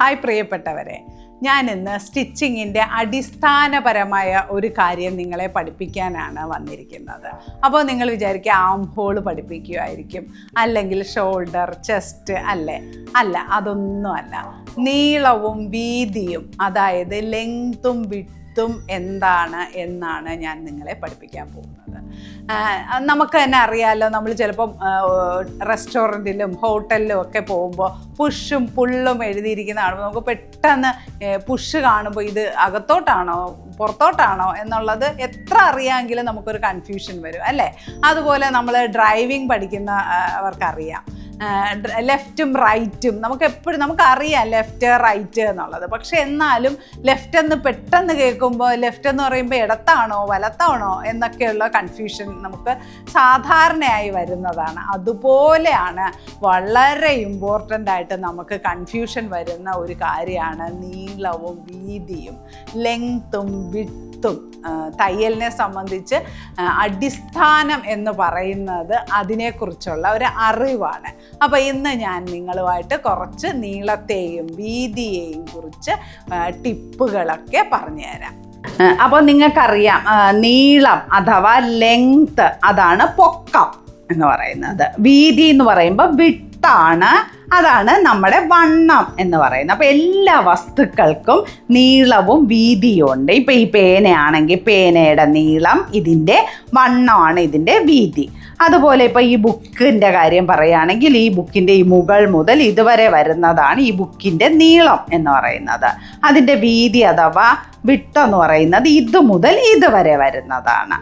Hi പ്രിയപ്പെട്ടവരെ. ഞാൻ ഇന്ന് സ്റ്റിച്ചിങ്ങിന്റെ അടിസ്ഥാനപരമായ ഒരു കാര്യം നിങ്ങളെ പഠിപ്പിക്കാനാണ് വന്നിരിക്കുന്നത്. അപ്പോൾ നിങ്ങൾ വിചാരിക്കുക ആം ഹോൾ പഠിപ്പിക്കുമായിരിക്കും അല്ലെങ്കിൽ ഷോൾഡർ ചെസ്റ്റ് അല്ലേ? അല്ല അതൊന്നും അല്ല നീളവും വീതിയും അതായത് ലെങ്തും വിട്ടും എന്താണ് എന്നാണ് ഞാൻ നിങ്ങളെ പഠിപ്പിക്കാൻ പോകുന്നത്. നമുക്ക് തന്നെ അറിയാമല്ലോ നമ്മൾ ചിലപ്പം റെസ്റ്റോറന്റിലും ഹോട്ടലിലും ഒക്കെ പോകുമ്പോൾ പുഷും പുള്ളും എഴുതിയിരിക്കുന്ന കാണുമ്പോൾ നമുക്ക് പെട്ടെന്ന് പുഷ് കാണുമ്പോൾ ഇത് അകത്തോട്ടാണോ പുറത്തോട്ടാണോ എന്നുള്ളത് എത്ര അറിയാമെങ്കിലും നമുക്കൊരു കൺഫ്യൂഷൻ വരും അല്ലേ? അതുപോലെ നമ്മൾ ഡ്രൈവിംഗ് പഠിക്കുന്ന അവർക്കറിയാം. ലെഫ്റ്റും റൈറ്റും. നമുക്ക് എപ്പോഴും നമുക്കറിയാം ലെഫ്റ്റ് റൈറ്റ് എന്നുള്ളത്. പക്ഷെ എന്നാലും ലെഫ്റ്റ് എന്ന് പെട്ടെന്ന് കേൾക്കുമ്പോൾ ലെഫ്റ്റ് എന്ന് പറയുമ്പോൾ ഇടത്താണോ വലത്താണോ എന്നൊക്കെയുള്ള കൺഫ്യൂഷൻ നമുക്ക് സാധാരണയായി വരുന്നതാണ്. അതുപോലെയാണ് വളരെ ഇമ്പോർട്ടന്റ് ആയിട്ട് നമുക്ക് കൺഫ്യൂഷൻ വരുന്ന ഒരു കാര്യമാണ് നീളവും വീതിയും ലെങ്ത്തും വിട്ടും തയ്യലിനെ സംബന്ധിച്ച് അടിസ്ഥാനം എന്ന് പറയുന്നത് അതിനെക്കുറിച്ചുള്ള ഒരു അറിവാണ്. അപ്പോൾ ഇന്ന് ഞാൻ നിങ്ങളുമായിട്ട് കുറച്ച് നീളത്തെയും വീതിയെയും കുറിച്ച് ടിപ്പുകളൊക്കെ പറഞ്ഞുതരാം. അപ്പോൾ നിങ്ങൾക്കറിയാം നീളം അഥവാ ലെങ്ത് അതാണ് പൊക്കം എന്ന് പറയുന്നത്. വീതി എന്ന് പറയുമ്പോൾ വിട്ടാണ് അതാണ് നമ്മുടെ വണ്ണം എന്ന് പറയുന്നത്. അപ്പോൾ എല്ലാ വസ്തുക്കൾക്കും നീളവും വീതിയും ഉണ്ട്. ഇപ്പോൾ ഈ പേനയാണെങ്കിൽ പേനയുടെ നീളം ഇതിന്റെ വണ്ണമാണ് ഇതിന്റെ വീതി. അതുപോലെ ഇപ്പോൾ ഈ ബുക്കിന്റെ കാര്യം പറയുകയാണെങ്കിൽ ഈ ബുക്കിന്റെ ഈ മുകൾ മുതൽ ഇതുവരെ വരുന്നതാണ് ഈ ബുക്കിന്റെ നീളം എന്ന് പറയുന്നത്. അതിന്റെ വീതി അഥവാ വിട്ടെന്ന് പറയുന്നത് ഇത് മുതൽ ഇതുവരെ വരുന്നതാണ്.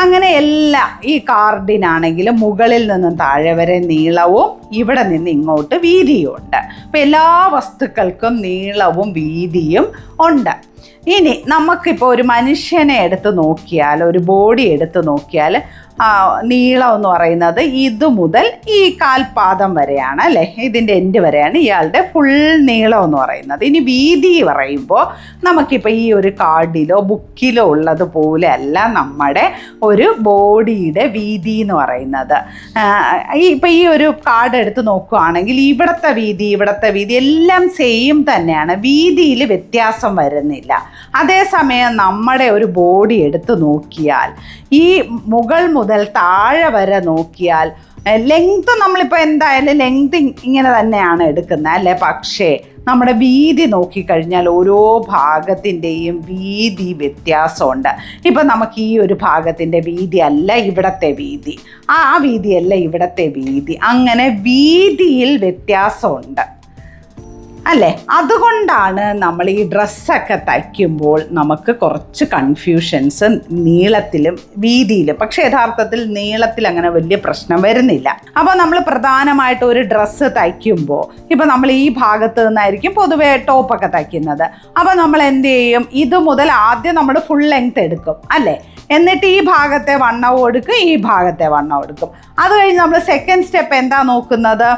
അങ്ങനെ എല്ലാ ഈ കാർഡിനാണെങ്കിലും മുകളിൽ നിന്നും താഴെ വരെ നീളവും ഇവിടെ നിന്ന് ഇങ്ങോട്ട് വീതിയും ഉണ്ട്. അപ്പം എല്ലാ വസ്തുക്കൾക്കും നീളവും വീതിയും ഉണ്ട്. ഇനി നമുക്കിപ്പോൾ ഒരു മനുഷ്യനെ എടുത്ത് നോക്കിയാൽ ഒരു ബോഡി എടുത്ത് നോക്കിയാൽ നീളം എന്ന് പറയുന്നത് ഇത് മുതൽ ഈ കാൽപാദം വരെയാണ് അല്ലേ? ഇതിന്റെ എൻഡ് വരെയാണ് ഇയാളുടെ ഫുൾ നീളം എന്ന് പറയുന്നത്. ഇനി വീതി പറയുമ്പോൾ നമുക്കിപ്പോൾ ഈ ഒരു കാർഡിലോ ബുക്കിലോ ഉള്ളത് പോലെ അല്ല നമ്മുടെ ഒരു ബോഡിയുടെ വീതി എന്ന് പറയുന്നത്. ഈ ഇപ്പം ഈ ഒരു കാർഡ് എടുത്ത് നോക്കുകയാണെങ്കിൽ ഇവിടുത്തെ വീതി ഇവിടുത്തെ വീതി എല്ലാം സെയിം തന്നെയാണ്. വീതിയിൽ വ്യത്യാസം വരുന്നില്ല. അതേസമയം നമ്മുടെ ഒരു ബോഡി എടുത്ത് നോക്കിയാൽ ഈ മുകൾ മുതൽ താഴെ വരെ നോക്കിയാൽ ലെങ്ത് നമ്മളിപ്പോൾ എന്തായാലും ലെങ്ത് ഇങ്ങനെ തന്നെയാണ് എടുക്കുന്നത് അല്ലേ? പക്ഷേ നമ്മുടെ വീതി നോക്കിക്കഴിഞ്ഞാൽ ഓരോ ഭാഗത്തിന്റെയും വീതി വ്യത്യാസമുണ്ട്. ഇപ്പം നമുക്ക് ഈ ഒരു ഭാഗത്തിന്റെ വീതി അല്ല ഇവിടത്തെ വീതി. ആ വീതിയല്ല ഇവിടത്തെ വീതി. അങ്ങനെ വീതിയിൽ വ്യത്യാസമുണ്ട്. അല്ലേ? അതുകൊണ്ടാണ് നമ്മൾ ഈ ഡ്രസ്സൊക്കെ തയ്ക്കുമ്പോൾ നമുക്ക് കുറച്ച് കൺഫ്യൂഷൻസ് നീളത്തിലും വീതിയിലും. പക്ഷേ യഥാർത്ഥത്തിൽ നീളത്തിൽ അങ്ങനെ വലിയ പ്രശ്നം വരുന്നില്ല. അപ്പോൾ നമ്മൾ പ്രധാനമായിട്ട് ഒരു ഡ്രസ്സ് തയ്ക്കുമ്പോൾ ഇപ്പോൾ നമ്മൾ ഈ ഭാഗത്ത് നിന്നായിരിക്കും പൊതുവേ ടോപ്പൊക്കെ തയ്ക്കുന്നത്. അപ്പോൾ നമ്മൾ എന്ത് ചെയ്യും? ഇത് മുതൽ ആദ്യം നമ്മൾ ഫുൾ ലെങ്ത് എടുക്കും അല്ലേ? എന്നിട്ട് ഈ ഭാഗത്തെ വണ്ണവും എടുക്കും ഈ ഭാഗത്തെ വണ്ണവും എടുക്കും അത് കഴിഞ്ഞ് നമ്മൾ സെക്കൻഡ് സ്റ്റെപ്പ് എന്താ നോക്കുന്നത്?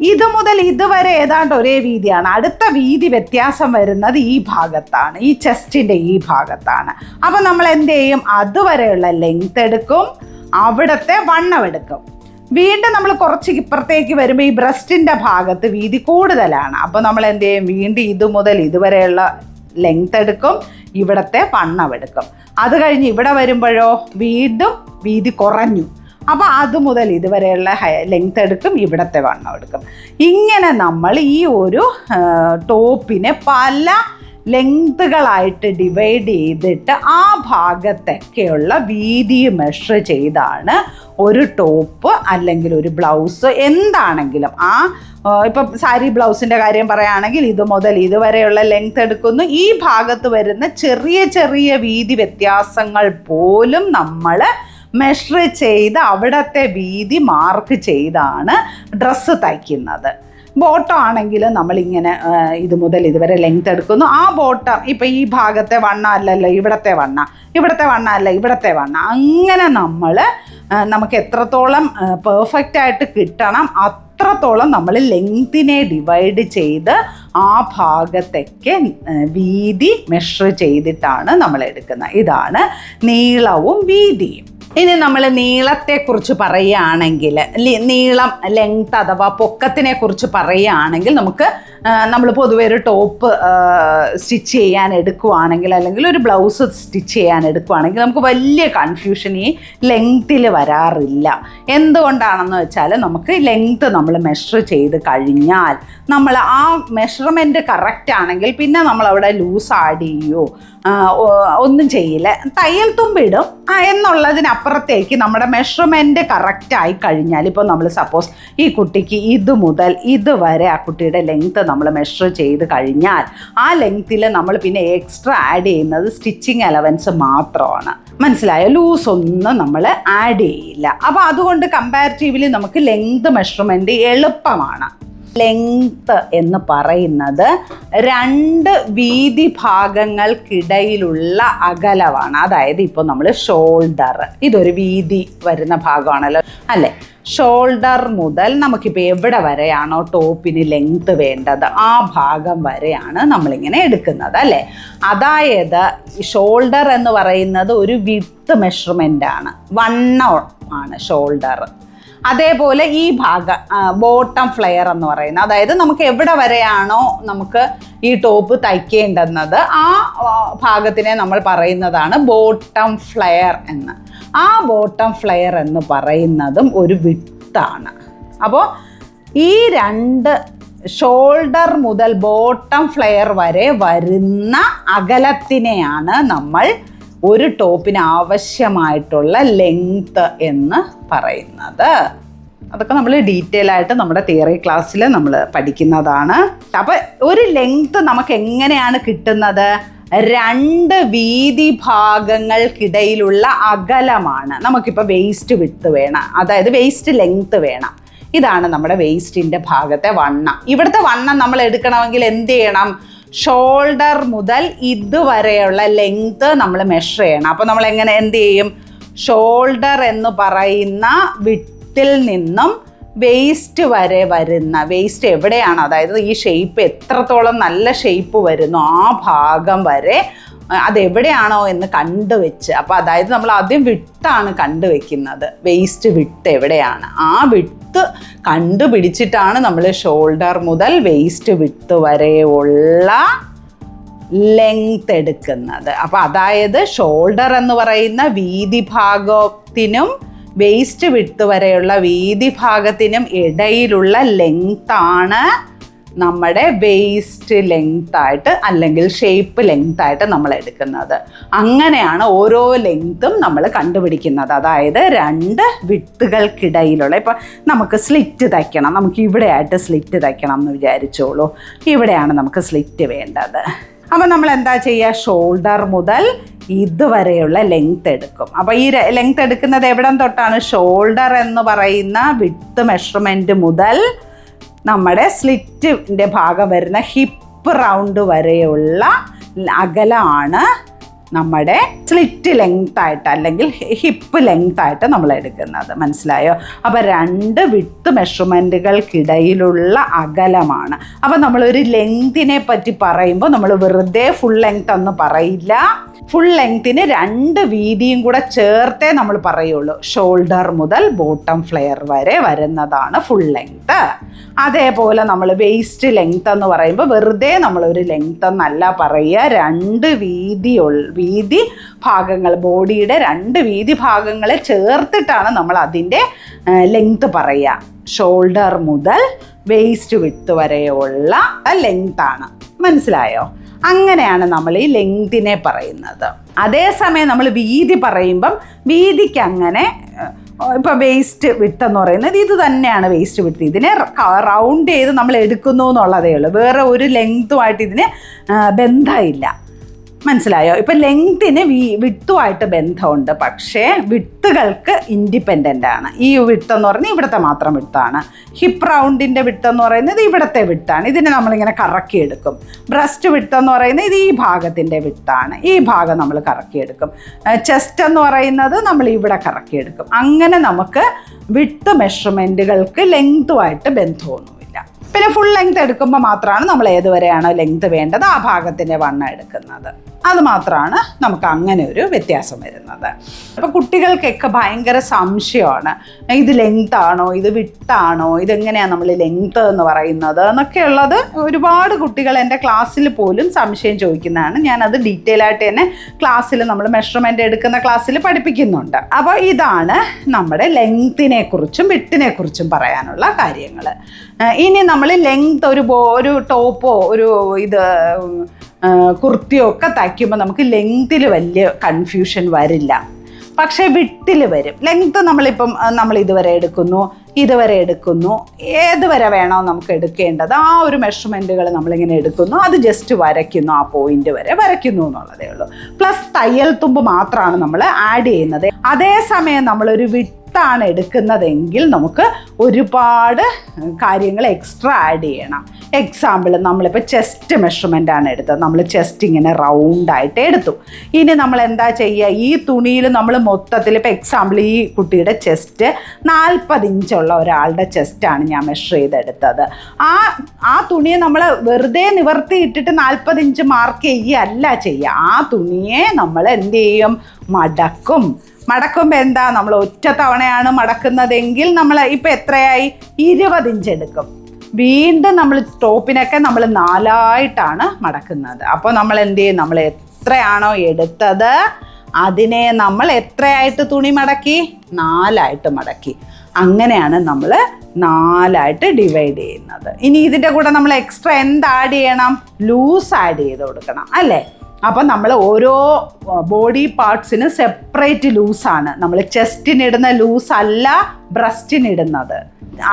ഇത് മുതൽ ഇതുവരെ ഏതാണ്ട് ഒരേ വീതിയാണ്. അടുത്ത വീതി വ്യത്യാസം വരുന്നത് ഈ ഭാഗത്താണ്. ഈ ചെസ്റ്റിന്റെ ഈ ഭാഗത്താണ്. അപ്പോൾ നമ്മൾ എന്ത് ചെയ്യും? അതുവരെയുള്ള ലെങ്ത് എടുക്കും. അവിടുത്തെ വണ്ണം എടുക്കും. വീണ്ടും നമ്മൾ കുറച്ച് ഇപ്പുറത്തേക്ക് വരുമ്പോൾ ഈ ബ്രസ്റ്റിന്റെ ഭാഗത്ത് വീതി കൂടുതലാണ്. അപ്പോൾ നമ്മൾ എന്ത് ചെയ്യും? വീണ്ടും ഇത് മുതൽ ഇതുവരെയുള്ള ലെങ്ത് എടുക്കും. ഇവിടത്തെ വണ്ണം എടുക്കും. അത് കഴിഞ്ഞ് ഇവിടെ വരുമ്പോഴോ വീണ്ടും വീതി കുറഞ്ഞു. അപ്പോൾ അത് മുതൽ ഇതുവരെയുള്ള ലെങ്ത് എടുക്കും ഇവിടത്തെ വണ്ണം എടുക്കും. ഇങ്ങനെ നമ്മൾ ഈ ഒരു ടോപ്പിനെ പല ലെങ്തുകളായിട്ട് ഡിവൈഡ് ചെയ്തിട്ട് ആ ഭാഗത്തൊക്കെയുള്ള വീതി മെഷർ ചെയ്താണ് ഒരു ടോപ്പ് അല്ലെങ്കിൽ ഒരു ബ്ലൗസ് എന്താണെങ്കിലും. ആ ഇപ്പം സാരി ബ്ലൗസിന്റെ കാര്യം പറയുകയാണെങ്കിൽ ഇത് മുതൽ ഇതുവരെയുള്ള ലെങ്ത് എടുക്കുന്നു. ഈ ഭാഗത്ത് വരുന്ന ചെറിയ ചെറിയ വീതി വ്യത്യാസങ്ങൾ പോലും നമ്മൾ മെഷർ ചെയ്ത് അവിടത്തെ വീതി മാർക്ക് ചെയ്താണ് ഡ്രസ്സ് തയ്ക്കുന്നത്. ബോട്ടം ആണെങ്കിൽ നമ്മളിങ്ങനെ ഇത് മുതൽ ഇതുവരെ ലെങ്ത് എടുക്കുന്നു. ആ ബോട്ടം ഇപ്പം ഈ ഭാഗത്തെ വണ്ണ അല്ലല്ലോ ഇവിടത്തെ വണ്ണ. ഇവിടത്തെ വണ്ണ അല്ല ഇവിടത്തെ വണ്ണ. അങ്ങനെ നമ്മൾ നമുക്ക് എത്രത്തോളം പെർഫെക്റ്റ് ആയിട്ട് കിട്ടണം അത്രത്തോളം നമ്മൾ ലെങ്തിനെ ഡിവൈഡ് ചെയ്ത് ആ ഭാഗത്തേക്ക് വീതി മെഷർ ചെയ്തിട്ടാണ് നമ്മൾ എടുക്കുന്നത്. ഇതാണ് നീളവും വീതിയും. ഇനി നമ്മൾ നീളത്തെക്കുറിച്ച് പറയുകയാണെങ്കിൽ നീളം ലെങ്ത് അഥവാ പൊക്കത്തിനെ കുറിച്ച് പറയുകയാണെങ്കിൽ നമുക്ക് നമ്മൾ പൊതുവെ ഒരു ടോപ്പ് സ്റ്റിച്ച് ചെയ്യാൻ എടുക്കുവാണെങ്കിൽ അല്ലെങ്കിൽ ഒരു ബ്ലൗസ് സ്റ്റിച്ച് ചെയ്യാൻ എടുക്കുവാണെങ്കിൽ നമുക്ക് വലിയ കൺഫ്യൂഷൻ ഈ ലെങ്ത്തിൽ വരാറില്ല. എന്തുകൊണ്ടാണെന്ന് വെച്ചാൽ നമുക്ക് ലെങ്ത് നമ്മൾ മെഷർ ചെയ്ത് കഴിഞ്ഞാൽ നമ്മൾ ആ മെഷർമെന്റ് കറക്റ്റ് ആണെങ്കിൽ പിന്നെ നമ്മളവിടെ ലൂസ് ആഡ് ചെയ്യുമോ ഒന്നും ചെയ്യില്ല. തയ്യൽ തുമ്പിടും ആ, എന്നുള്ളതിനപ്പുറത്തേക്ക് നമ്മുടെ മെഷർമെന്റ് കറക്റ്റ് ആയി കഴിഞ്ഞാൽ ഇപ്പോൾ നമ്മൾ സപ്പോസ് ഈ കുട്ടിക്ക് ഇത് മുതൽ ഇത് വരെ ആ കുട്ടിയുടെ ലെങ്ത്ത് നമ്മൾ മെഷർ ചെയ്ത് കഴിഞ്ഞാൽ ആ ലെങ്ത്തിൽ നമ്മൾ പിന്നെ എക്സ്ട്രാ ആഡ് ചെയ്യുന്നത് സ്റ്റിച്ചിങ് അലവൻസ് മാത്രമാണ്. മനസ്സിലായോ? ലൂസ് ഒന്നും നമ്മൾ ആഡ് ചെയ്യില്ല. അപ്പോൾ അതുകൊണ്ട് കമ്പാരിറ്റീവ്ലി നമുക്ക് ലെങ്ത് മെഷർമെന്റ് എളുപ്പമാണ്. ലെങ്ത് എന്ന് പറയുന്നത് രണ്ട് വീതി ഭാഗങ്ങൾക്കിടയിലുള്ള അകലമാണ് അതായത് ഇപ്പോൾ നമ്മൾ ഷോൾഡർ ഇതൊരു വീതി വരുന്ന ഭാഗമാണല്ലോ. അല്ലേ? ഷോൾഡർ മുതൽ നമുക്കിപ്പോൾ എവിടെ വരെയാണോ ടോപ്പിന് ലെങ്ത് വേണ്ടത് ആ ഭാഗം വരെയാണ് നമ്മളിങ്ങനെ എടുക്കുന്നത് അല്ലേ? അതായത് ഷോൾഡർ എന്ന് പറയുന്നത് ഒരു വിത്ത് മെഷർമെന്റ് ആണ്. വണ്ണം ആണ് ഷോൾഡർ അതേപോലെ ഈ ഭാഗം ബോട്ടം ഫ്ലെയർ എന്ന് പറയുന്നത് അതായത് നമുക്ക് എവിടെ വരെയാണോ നമുക്ക് ഈ ടോപ്പ് തയ്ക്കേണ്ടുന്നത് ആ ഭാഗത്തിനെ നമ്മൾ പറയുന്നതാണ് ബോട്ടം ഫ്ലെയർ എന്ന്. ആ ബോട്ടം ഫ്ലെയർ എന്ന് പറയുന്നതും ഒരു വിത്താണ്. അപ്പോൾ ഈ രണ്ട് ഷോൾഡർ മുതൽ ബോട്ടം ഫ്ലെയർ വരെ വരുന്ന അകലത്തിനെയാണ് നമ്മൾ ഒരു ടോപ്പിന് ആവശ്യമായിട്ടുള്ള ലെങ്ത് എന്ന് പറയുന്നത്. അതൊക്കെ നമ്മൾ ഡീറ്റെയിൽ ആയിട്ട് നമ്മുടെ തിയറി ക്ലാസ്സിൽ നമ്മൾ പഠിക്കുന്നതാണ്. അപ്പോൾ ഒരു ലെങ്ത് നമുക്ക് എങ്ങനെയാണ് കിട്ടുന്നത്? രണ്ട് വീതി ഭാഗങ്ങൾക്കിടയിലുള്ള അകലമാണ്. നമുക്കിപ്പോൾ വേസ്റ്റ് വിട്ട് വേണം. അതായത് വേസ്റ്റ് ലെങ്ത് വേണം. ഇതാണ് നമ്മുടെ വേസ്റ്റിന്റെ ഭാഗത്തെ വണ്ണം. ഇവിടുത്തെ വണ്ണം നമ്മൾ എടുക്കണമെങ്കിൽ എന്ത് ചെയ്യണം? ഷോൾഡർ മുതൽ ഇതുവരെയുള്ള ലെങ്ത് നമ്മൾ മെഷർ ചെയ്യണം. അപ്പോൾ നമ്മൾ എങ്ങനെ എന്ത് ചെയ്യും? ഷോൾഡർ എന്ന് പറയുന്ന വിട്ടിൽ നിന്നും വേസ്റ്റ് വരെ വരുന്ന വേസ്റ്റ് എവിടെയാണ്? അതായത് ഈ ഷേപ്പ് എത്രത്തോളം നല്ല ഷേപ്പ് വരുന്നു ആ ഭാഗം വരെ അതെവിടെയാണോ എന്ന് കണ്ടുവെച്ച്. അപ്പോൾ അതായത് നമ്മൾ ആദ്യം വിട്ടാണ് കണ്ടുവെക്കുന്നത്. വേസ്റ്റ് വിട്ട് എവിടെയാണ്? ആ വിട്ട് കണ്ടുപിടിച്ചിട്ടാണ് നമ്മൾ ഷോൾഡർ മുതൽ വേസ്റ്റ് വിട്ട് വരെയുള്ള ലെങ്ത് എടുക്കുന്നത്. അപ്പോൾ അതായത് ഷോൾഡർ എന്ന് പറയുന്ന വീതി ഭാഗത്തിനും വേസ്റ്റ് വിട്ട് വരെയുള്ള വീതി ഭാഗത്തിനും ഇടയിലുള്ള ലെങ്ത് ആണ് നമ്മുടെ വേസ്റ്റ് ലെങ്ത് ആയിട്ട് അല്ലെങ്കിൽ ഷേപ്പ് ലെങ്ത് ആയിട്ട് നമ്മൾ എടുക്കുന്നത്. അങ്ങനെയാണ് ഓരോ ലെങ്ത്തും നമ്മൾ കണ്ടുപിടിക്കുന്നത്. അതായത് രണ്ട് വിട്ടുകൾക്കിടയിലുള്ള ഇപ്പം നമുക്ക് സ്ലിറ്റ് തയ്ക്കണം. നമുക്ക് ഇവിടെയായിട്ട് സ്ലിറ്റ് തയ്ക്കണം എന്ന് വിചാരിച്ചോളൂ. ഇവിടെയാണ് നമുക്ക് സ്ലിറ്റ് വേണ്ടത്. അപ്പം നമ്മൾ എന്താ ചെയ്യുക? ഷോൾഡർ മുതൽ ഇതുവരെയുള്ള ലെങ്ത് എടുക്കും. അപ്പോൾ ഈ ലെങ്ത് എടുക്കുന്നത് എവിടം തൊട്ടാണ്? ഷോൾഡർ എന്ന് പറയുന്ന വിട്ട് മെഷർമെന്റ് മുതൽ നമ്മുടെ സ്ലിറ്റിന്റെ ഭാഗം വരുന്ന ഹിപ്പ് റൗണ്ട് വരെയുള്ള അകലമാണ് നമ്മുടെ സ്ലിറ്റ് ലെങ്ത് ആയിട്ട് അല്ലെങ്കിൽ ഹിപ്പ് ലെങ്ത് ആയിട്ട് നമ്മൾ എടുക്കുന്നത്. മനസ്സിലായോ? അപ്പോൾ രണ്ട് വിട്ട് മെഷർമെന്റുകൾക്കിടയിലുള്ള അകലമാണ്. അപ്പോൾ ഒരു ലെങ്തിനെ പറ്റി പറയുമ്പോൾ നമ്മൾ വെറുതെ ഫുൾ ലെങ്ത് എന്ന് പറയില്ല. ഫുൾ ലെങ്ത്തിന് രണ്ട് വീതിയും കൂടെ ചേർത്തേ നമ്മൾ പറയുള്ളൂ. ഷോൾഡർ മുതൽ ബോട്ടം ഫ്ലെയർ വരെ വരുന്നതാണ് ഫുൾ ലെങ്ത് അതേപോലെ നമ്മൾ വേസ്റ്റ് ലെങ്ത് എന്ന് പറയുമ്പോൾ വെറുതെ നമ്മളൊരു ലെങ്ത് എന്നല്ല പറയുക. രണ്ട് വീതിയുള്ള വീതി ഭാഗങ്ങൾ ബോഡിയുടെ രണ്ട് വീതി ഭാഗങ്ങളെ ചേർത്തിട്ടാണ് നമ്മൾ അതിന്റെ ലെങ്ത് പറയുക. ഷോൾഡർ മുതൽ വേസ്റ്റ് വിട്ട് വരെയുള്ള ലെങ്താണ് മനസ്സിലായോ? അങ്ങനെയാണ് നമ്മൾ ഈ ലെങ്തിനെ പറയുന്നത്. അതേസമയം നമ്മൾ വീതി പറയുമ്പം വീതിക്ക് അങ്ങനെ ഇപ്പോൾ വേസ്റ്റ് വിട്ട് എന്ന് പറയുന്നത് ഇത് തന്നെയാണ് വേസ്റ്റ് വിട്ട് ഇതിനെ റൗണ്ട് ചെയ്ത് നമ്മൾ എടുക്കുന്നു എന്നുള്ളതേ ഉള്ളൂ. വേറെ ഒരു ലെങ്തുമായിട്ട് ഇതിന് ബന്ധമില്ല. മനസ്സിലായോ? ഇപ്പം ലെങ്തിന് വിട്ടുമായിട്ട് ബന്ധമുണ്ട്. പക്ഷേ വിട്ടുകൾക്ക് ഇൻഡിപെൻഡന്റ് ആണ്. ഈ വിട്ട് എന്ന് പറയുന്നത് ഇവിടുത്തെ മാത്രം വിട്ടാണ് ഹിപ്പ് റൗണ്ടിന്റെ വിട്ട് എന്ന് പറയുന്നത് ഇവിടുത്തെ വിട്ടാണ് ഇതിനെ നമ്മളിങ്ങനെ കറക്കിയെടുക്കും. ബ്രസ്റ്റ് വിട്ട് എന്ന് പറയുന്നത് ഇത് ഈ ഭാഗത്തിന്റെ വിട്ടാണ് ഈ ഭാഗം നമ്മൾ കറക്കിയെടുക്കും. ചെസ്റ്റ് എന്ന് പറയുന്നത് നമ്മൾ ഇവിടെ കറക്കിയെടുക്കും. അങ്ങനെ നമുക്ക് വിട്ട് മെഷർമെന്റുകൾക്ക് ലെങ്തുമായിട്ട് ബന്ധമൊന്നും പിന്നെ ഫുൾ ലെങ്ത് എടുക്കുമ്പോൾ മാത്രമാണ് നമ്മൾ ഏതുവരെയാണോ ലെങ്ത് വേണ്ടത്? ആ ഭാഗത്തിന്റെ വണ്ണം എടുക്കുന്നത്. അത് മാത്രമാണ് നമുക്ക് അങ്ങനെ ഒരു വ്യത്യാസം വരുന്നത്. അപ്പോൾ കുട്ടികൾക്കൊക്കെ ഭയങ്കര സംശയമാണ്. ഇത് ലെങ്ത് ആണോ? ഇത് വിട്ടാണോ ഇതെങ്ങനെയാണ് നമ്മൾ ലെങ്ത് എന്ന് പറയുന്നത്? എന്നൊക്കെയുള്ളത് ഒരുപാട് കുട്ടികൾ എന്റെ ക്ലാസ്സിൽ പോലും സംശയം ചോദിക്കുന്നതാണ്. ഞാനത് ഡീറ്റെയിൽ ആയിട്ട് തന്നെ ക്ലാസ്സിൽ നമ്മൾ മെഷർമെന്റ് എടുക്കുന്ന ക്ലാസ്സിൽ പഠിപ്പിക്കുന്നുണ്ട്. അപ്പോൾ ഇതാണ് നമ്മുടെ ലെങ്തിനെ കുറിച്ചും വിട്ടിനെ കുറിച്ചും പറയാനുള്ള കാര്യങ്ങൾ ഇനി നമ്മൾ ലെങ്ത് ഒരു ഒരു ടോപ്പോ ഒരു ഇത് കുർത്തിയോ ഒക്കെ തയ്ക്കുമ്പോൾ നമുക്ക് ലെങ്തിൽ വലിയ കൺഫ്യൂഷൻ വരില്ല. പക്ഷേ വിട്ടിൽ വരും. ലെങ്ത് നമ്മളിപ്പം നമ്മൾ ഇതുവരെ എടുക്കുന്നു ഇതുവരെ എടുക്കുന്നു ഏതുവരെ വേണോ നമുക്ക് എടുക്കേണ്ടത് ആ ഒരു മെഷർമെന്റുകൾ നമ്മളിങ്ങനെ എടുക്കുന്നു അത് ജസ്റ്റ് വരയ്ക്കുന്നു ആ പോയിന്റ് വരെ വരയ്ക്കുന്നു എന്നുള്ളതേ ഉള്ളൂ. പ്ലസ് തയ്യൽ തുമ്പ് മാത്രമാണ് നമ്മൾ ആഡ് ചെയ്യുന്നത്. അതേസമയം നമ്മളൊരു വിട്ടാണ് എടുക്കുന്നതെങ്കിൽ നമുക്ക് ഒരുപാട് കാര്യങ്ങൾ എക്സ്ട്രാ ആഡ് ചെയ്യണം. എക്സാമ്പിൾ നമ്മളിപ്പോൾ ചെസ്റ്റ് മെഷർമെന്റ് ആണ് എടുത്തത്. നമ്മൾ ചെസ്റ്റ് ഇങ്ങനെ റൗണ്ടായിട്ട് എടുത്തു. ഇനി നമ്മൾ എന്താ ചെയ്യുക? ഈ തുണിയിൽ നമ്മൾ മൊത്തത്തിൽ ഇപ്പോൾ എക്സാമ്പിൾ ഈ കുട്ടിയുടെ ചെസ്റ്റ് നാൽപ്പത് ഇഞ്ചുള്ള ഒരാളുടെ ചെസ്റ്റാണ് ഞാൻ മെഷർ ചെയ്തെടുത്തത്. ആ ആ തുണിയെ നമ്മൾ വെറുതെ നിവർത്തി ഇട്ടിട്ട് നാൽപ്പത് ഇഞ്ച് മാർക്ക് ചെയ്യുകയല്ല ചെയ്യുക. ആ തുണിയെ നമ്മൾ എന്ത് ചെയ്യും? മടക്കും. മടക്കുമ്പോൾ എന്താ? നമ്മൾ ഒറ്റ തവണയാണ് മടക്കുന്നതെങ്കിൽ നമ്മൾ ഇപ്പം എത്രയായി? ഇരുപത് ഇഞ്ച് എടുക്കും. വീണ്ടും നമ്മൾ ടോപ്പിനൊക്കെ നമ്മൾ നാലായിട്ടാണ് മടക്കുന്നത്. അപ്പോൾ നമ്മൾ എന്ത് ചെയ്യും? നമ്മൾ എത്രയാണോ എടുത്തത് അതിനെ നമ്മൾ എത്രയായിട്ട് തുണി മടക്കി? നാലായിട്ട് മടക്കി. അങ്ങനെയാണ് നമ്മൾ നാലായിട്ട് ഡിവൈഡ് ചെയ്യുന്നത്. ഇനി ഇതിന്റെ കൂടെ നമ്മൾ എക്സ്ട്രാ എന്ത് ആഡ് ചെയ്യണം? ലൂസ് ആഡ് ചെയ്ത് കൊടുക്കണം അല്ലേ? അപ്പം നമ്മൾ ഓരോ ബോഡി പാർട്സിന് സെപ്പറേറ്റ് ലൂസാണ് നമ്മൾ ചെസ്റ്റിനിടുന്ന ലൂസല്ല ബ്രസ്റ്റിനിടുന്നത്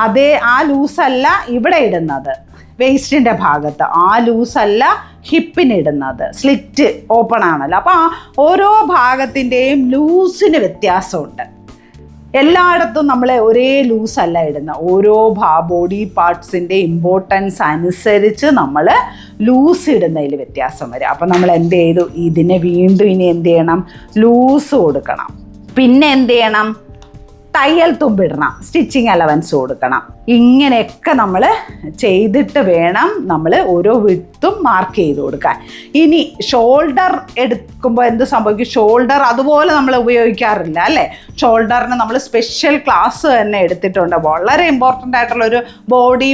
അതേ ആ ലൂസല്ല ഇവിടെ ഇടുന്നത്. വേസ്റ്റിന്റെ ഭാഗത്ത് ആ ലൂസല്ല ഹിപ്പിനിടുന്നത് സ്ലിറ്റ് ഓപ്പൺ ആണല്ലോ. അപ്പോൾ ആ ഓരോ ഭാഗത്തിന്റെയും ലൂസിന് വ്യത്യാസമുണ്ട്. എല്ലായിടത്തും നമ്മളെ ഒരേ ലൂസ് അല്ല ഇടുന്ന. ഓരോ ഭാ ബോഡി പാർട്സിന്റെ ഇമ്പോർട്ടൻസ് അനുസരിച്ച് നമ്മൾ ലൂസ് ഇടുന്നതിൽ വ്യത്യാസം വരും. അപ്പം നമ്മൾ എന്ത് ചെയ്തു? ഇതിനെ വീണ്ടും ഇനി എന്ത് ചെയ്യണം? ലൂസ് കൊടുക്കണം. പിന്നെ എന്ത് ചെയ്യണം? തയ്യൽ തുമ്പിടണം സ്റ്റിച്ചിങ് അലവൻസ് കൊടുക്കണം. ഇങ്ങനെയൊക്കെ നമ്മൾ ചെയ്തിട്ട് വേണം നമ്മൾ ഓരോ വിത്തും മാർക്ക് ചെയ്ത് കൊടുക്കാൻ. ഇനി ഷോൾഡർ എടുക്കുമ്പോൾ എന്ത് സംഭവിക്കും? ഷോൾഡർ അതുപോലെ നമ്മൾ ഉപയോഗിക്കാറില്ല അല്ലേ? ഷോൾഡറിന് നമ്മൾ സ്പെഷ്യൽ ക്ലാസ് തന്നെ എടുത്തിട്ടുണ്ട്. വളരെ ഇമ്പോർട്ടന്റ് ആയിട്ടുള്ള ഒരു ബോഡി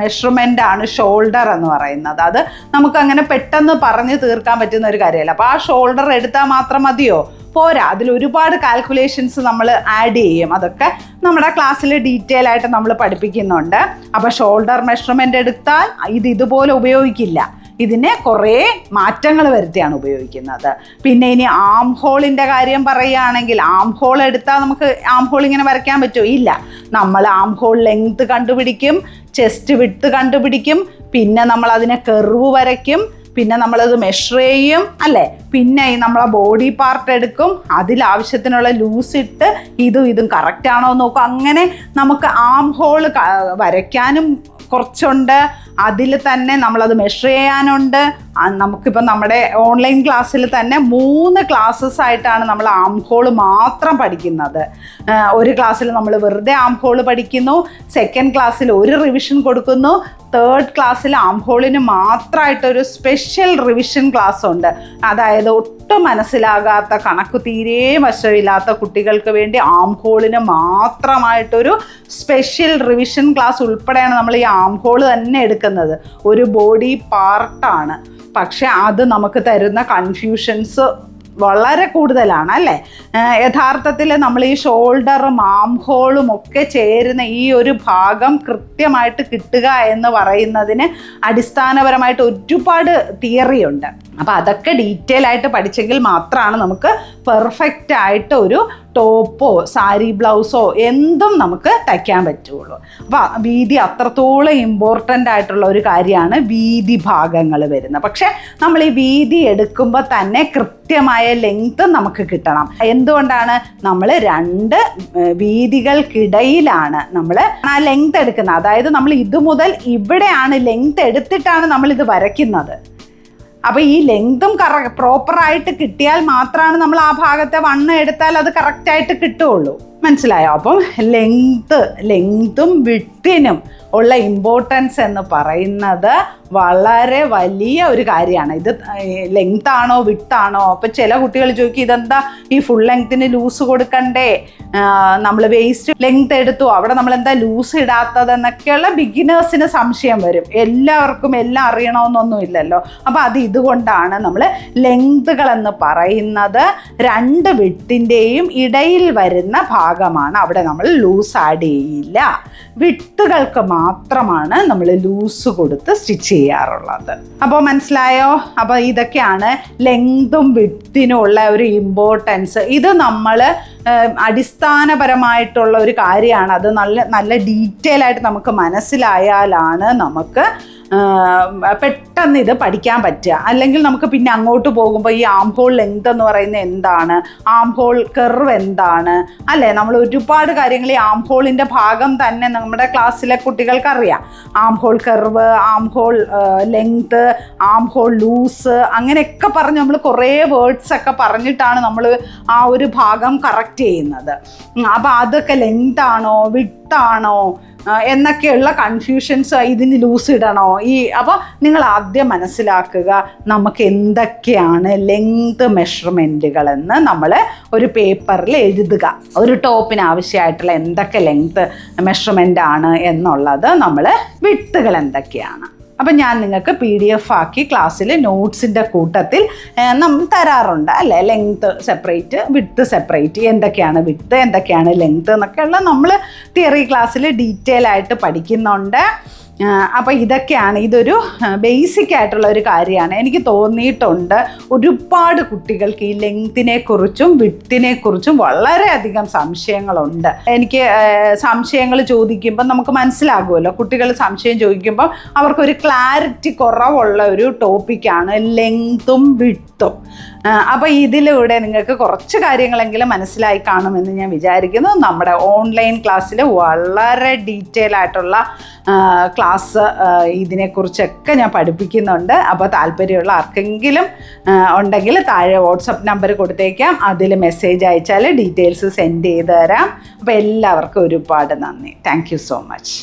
മെഷർമെന്റ് ആണ് ഷോൾഡർ എന്ന് പറയുന്നത്. അത് നമുക്കങ്ങനെ പെട്ടെന്ന് പറഞ്ഞ് തീർക്കാൻ പറ്റുന്ന ഒരു കാര്യമല്ല. അപ്പോൾ ആ ഷോൾഡർ എടുത്താൽ മാത്രം മതിയോ? പോരാ. അതിൽ ഒരുപാട് കാൽക്കുലേഷൻസ് നമ്മൾ ആഡ് ചെയ്യും. അതൊക്കെ നമ്മുടെ ക്ലാസ്സിൽ ഡീറ്റെയിൽ ആയിട്ട് നമ്മൾ പഠിപ്പിക്കുന്നുണ്ട്. അപ്പോൾ ഷോൾഡർ മെഷർമെന്റ് എടുത്താൽ ഇത് ഇതുപോലെ ഉപയോഗിക്കില്ല. ഇതിനെ കുറേ മാറ്റങ്ങൾ വരുത്തിയാണ് ഉപയോഗിക്കുന്നത്. പിന്നെ ഇനി ആം ഹോളിന്റെ കാര്യം പറയുകയാണെങ്കിൽ ആം ഹോൾ എടുത്താൽ നമുക്ക് ആം ഹോൾ ഇങ്ങനെ വരയ്ക്കാൻ പറ്റുമോ? ഇല്ല. നമ്മൾ ആം ഹോൾ ലെങ്ത് കണ്ടുപിടിക്കും ചെസ്റ്റ് വിട്ട് കണ്ടുപിടിക്കും പിന്നെ നമ്മൾ അതിനെ കെർവ് വരയ്ക്കും പിന്നെ നമ്മളത് മെഷർ ചെയ്യും അല്ലേ? പിന്നെ ഈ നമ്മളെ ബോഡി പാർട്ട് എടുക്കും അതിൽ ആവശ്യത്തിനുള്ള ലൂസ് ഇട്ട് ഇതും ഇതും കറക്റ്റ് ആണോ എന്ന് നോക്കും. അങ്ങനെ നമുക്ക് ആം ഹോൾ വരയ്ക്കാനും കുറച്ചുണ്ട്. അതിൽ തന്നെ നമ്മളത് മെഷർ ചെയ്യാനുണ്ട്. നമുക്കിപ്പോൾ നമ്മുടെ ഓൺലൈൻ ക്ലാസ്സിൽ തന്നെ മൂന്ന് ക്ലാസ്സസ് ആയിട്ടാണ് നമ്മൾ ആം ഹോൾ മാത്രം പഠിക്കുന്നത്. ഒരു ക്ലാസ്സിൽ നമ്മൾ വെറുതെ ആം ഹോൾ പഠിക്കുന്നു സെക്കൻഡ് ക്ലാസ്സിൽ ഒരു റിവിഷൻ കൊടുക്കുന്നു തേർഡ് ക്ലാസ്സിൽ ആം ഹോളിന് മാത്രമായിട്ടൊരു സ്പെഷ്യൽ റിവിഷൻ ക്ലാസ് ഉണ്ട്. അതായത് ഒട്ടും മനസ്സിലാകാത്ത കണക്ക് തീരെ വശമില്ലാത്ത കുട്ടികൾക്ക് വേണ്ടി ആം ഹോളിന് മാത്രമായിട്ടൊരു സ്പെഷ്യൽ റിവിഷൻ ക്ലാസ് ഉൾപ്പെടെയാണ് നമ്മൾ ഈ ആം ഹോൾ തന്നെ എടുക്കുന്നത്. ഒരു ബോഡി പാർട്ടാണ് പക്ഷെ അത് നമുക്ക് തരുന്ന കൺഫ്യൂഷൻസ് വളരെ കൂടുതലാണ് അല്ലേ? യഥാർത്ഥത്തിൽ നമ്മൾ ഈ ഷോൾഡറും ആം ഹോളും ഒക്കെ ചേരുന്ന ഈ ഒരു ഭാഗം കൃത്യമായിട്ട് കിട്ടുക എന്ന് പറയുന്നതിന് അടിസ്ഥാനപരമായിട്ട് ഒരുപാട് തിയറി ഉണ്ട്. അപ്പോൾ അതൊക്കെ ഡീറ്റെയിൽ ആയിട്ട് പഠിച്ചെങ്കിൽ മാത്രമാണ് നമുക്ക് പെർഫെക്റ്റ് ആയിട്ട് ഒരു ടോപ്പോ സാരി ബ്ലൗസോ എന്തും നമുക്ക് തയ്ക്കാൻ പറ്റുള്ളൂ. അപ്പോൾ വീതി അത്രത്തോളം ഇമ്പോർട്ടന്റ് ആയിട്ടുള്ള ഒരു കാര്യമാണ് വീതി ഭാഗങ്ങൾ വരുന്നത്. പക്ഷേ നമ്മൾ ഈ വീതി എടുക്കുമ്പോൾ തന്നെ കൃത്യമായ ലെങ്ത് നമുക്ക് കിട്ടണം. എന്തുകൊണ്ടാണ്? നമ്മൾ രണ്ട് വീതികൾക്കിടയിലാണ് നമ്മൾ ആ ലെങ്ത് എടുക്കുന്നത്. അതായത് നമ്മൾ ഇത് മുതൽ ഇവിടെയാണ് ലെങ്ത് എടുത്തിട്ടാണ് നമ്മൾ ഇത് വരയ്ക്കുന്നത്. അപ്പോൾ ഈ ലെങ്തും കറ പ്രോപ്പറായിട്ട് കിട്ടിയാൽ മാത്രമാണ് നമ്മൾ ആ ഭാഗത്തെ വണ്ണം എടുത്താൽ അത് കറക്റ്റായിട്ട് കിട്ടുകയുള്ളൂ. മനസ്സിലായോ? അപ്പം ലെങ്ത് ലെങ്തും വിട്ടിനും ഉള്ള ഇമ്പോർട്ടൻസ് എന്ന് പറയുന്നത് വളരെ വലിയ ഒരു കാര്യമാണ്. ഇത് ലെങ്ത് ആണോ വിട്ടാണോ അപ്പം ചില കുട്ടികൾ ചോദിക്കും ഇതെന്താ? ഈ ഫുൾ ലെങ്ത്തിന് ലൂസ് കൊടുക്കണ്ടേ? നമ്മൾ വേസ്റ്റ് ലെങ്ത് എടുത്തു. അവിടെ നമ്മൾ എന്താ ലൂസ് ഇടാത്തത്? എന്നൊക്കെയുള്ള ബിഗിനേഴ്സിന് സംശയം വരും. എല്ലാവർക്കും എല്ലാം അറിയണമെന്നൊന്നും ഇല്ലല്ലോ. അപ്പോൾ അത് ഇതുകൊണ്ടാണ് നമ്മൾ ലെങ്തുകൾ എന്ന് പറയുന്നത് രണ്ട് വിട്ടിന്റെയും ഇടയിൽ വരുന്ന ഭാഗമാണ്. അവിടെ നമ്മൾ ലൂസ് ആഡ് ചെയ്യില്ല. വിട്ടുകൾക്ക് മാത്രമാണ് നമ്മൾ ലൂസ് കൊടുത്ത് സ്റ്റിച്ച് ചെയ്യാറുള്ളത്. അപ്പോൾ മനസ്സിലായോ? അപ്പോൾ ഇതൊക്കെയാണ് ലെങ്തും വിട്ടിനുള്ള ഒരു ഇമ്പോർട്ടൻസ് ഇത് നമ്മൾ അടിസ്ഥാനപരമായിട്ടുള്ള ഒരു കാര്യമാണ്. അത് നല്ല നല്ല ഡീറ്റെയിൽ ആയിട്ട് നമുക്ക് മനസ്സിലായാലാണ് നമുക്ക് പെട്ടെന്ന് ഇത് പഠിക്കാൻ പറ്റുക. അല്ലെങ്കിൽ നമുക്ക് പിന്നെ അങ്ങോട്ട് പോകുമ്പോൾ ഈ ആം ഹോൾ ലെങ്ത് എന്ന് പറയുന്നത് എന്താണ്? ആം ഹോൾ കെർവ് എന്താണ്? അല്ലേ? നമ്മൾ ഒരുപാട് കാര്യങ്ങൾ ഈ ആം ഹോളിന്റെ ഭാഗം തന്നെ നമ്മുടെ ക്ലാസ്സിലെ കുട്ടികൾക്കറിയാം arm hole curve arm hole length arm hole loose അങ്ങനെയൊക്കെ പറഞ്ഞ് നമ്മൾ കുറേ വേർഡ്സ് ഒക്കെ പറഞ്ഞിട്ടാണ് നമ്മൾ ആ ഒരു ഭാഗം കറക്റ്റ് ചെയ്യുന്നത്. അപ്പോൾ അതൊക്കെ ലെങ്ത് ആണോ വിട്ടാണോ എന്നൊക്കെയുള്ള കൺഫ്യൂഷൻസ് ഇതിന് ലൂസ് ഇടണോ? ഈ അപ്പോൾ നിങ്ങൾ ആദ്യം മനസ്സിലാക്കുക നമുക്ക് എന്തൊക്കെയാണ് ലെങ്ത് മെഷർമെന്റുകളെന്ന് നമ്മൾ ഒരു പേപ്പറിൽ എഴുതുക. ഒരു ടോപ്പിന് ആവശ്യമായിട്ടുള്ള എന്തൊക്കെ ലെങ്ത് മെഷർമെന്റ് ആണ് എന്നുള്ളത് നമ്മൾ വിട്ടുകൾ എന്തൊക്കെയാണ്? അപ്പം ഞാൻ നിങ്ങൾക്ക് പി ഡി എഫ് ആക്കി ക്ലാസ്സിൽ നോട്ട്സിന്റെ കൂട്ടത്തിൽ നമ്മൾ തരാറുണ്ട് അല്ലേ? ലെങ്ത്ത് സെപ്പറേറ്റ് വിത്ത് സെപ്പറേറ്റ് എന്തൊക്കെയാണ് വിത്ത് എന്തൊക്കെയാണ് ലെങ്ത്ത് എന്നൊക്കെയുള്ള നമ്മൾ തിയറി ക്ലാസ്സിൽ ഡീറ്റെയിൽ ആയിട്ട് പഠിക്കുന്നുണ്ട്. അപ്പോൾ ഇതൊക്കെയാണ് ഇതൊരു ബേസിക് ആയിട്ടുള്ള ഒരു കാര്യമാണ്. എനിക്ക് തോന്നിയിട്ടുണ്ട് ഒരുപാട് കുട്ടികൾക്ക് ഈ ലെങ്തിനെ കുറിച്ചും വിട്ടിനെ കുറിച്ചും വളരെയധികം സംശയങ്ങളുണ്ട്. എനിക്ക് സംശയങ്ങൾ ചോദിക്കുമ്പോൾ നമുക്ക് മനസ്സിലാകുമല്ലോ. കുട്ടികൾ സംശയം ചോദിക്കുമ്പോൾ അവർക്കൊരു ക്ലാരിറ്റി കുറവുള്ള ഒരു ടോപ്പിക്കാണ് ലെങ്തും വിട്ടും അപ്പോൾ ഇതിലൂടെ നിങ്ങൾക്ക് കുറച്ച് കാര്യങ്ങളെങ്കിലും മനസ്സിലായി കാണുമെന്ന് ഞാൻ വിചാരിക്കുന്നു. നമ്മുടെ ഓൺലൈൻ ക്ലാസ്സിൽ വളരെ ഡീറ്റെയിൽ ആയിട്ടുള്ള ക്ലാസ് ഇതിനെക്കുറിച്ചൊക്കെ ഞാൻ പഠിപ്പിക്കുന്നുണ്ട്. അപ്പോൾ താല്പര്യമുള്ള ആർക്കെങ്കിലും ഉണ്ടെങ്കിൽ താഴെ വാട്സപ്പ് നമ്പർ കൊടുത്തേക്കാം. അതിൽ മെസ്സേജ് അയച്ചാൽ ഡീറ്റെയിൽസ് സെൻഡ് ചെയ്ത് തരാം. അപ്പോൾ എല്ലാവർക്കും ഒരുപാട് നന്ദി. Thank so much.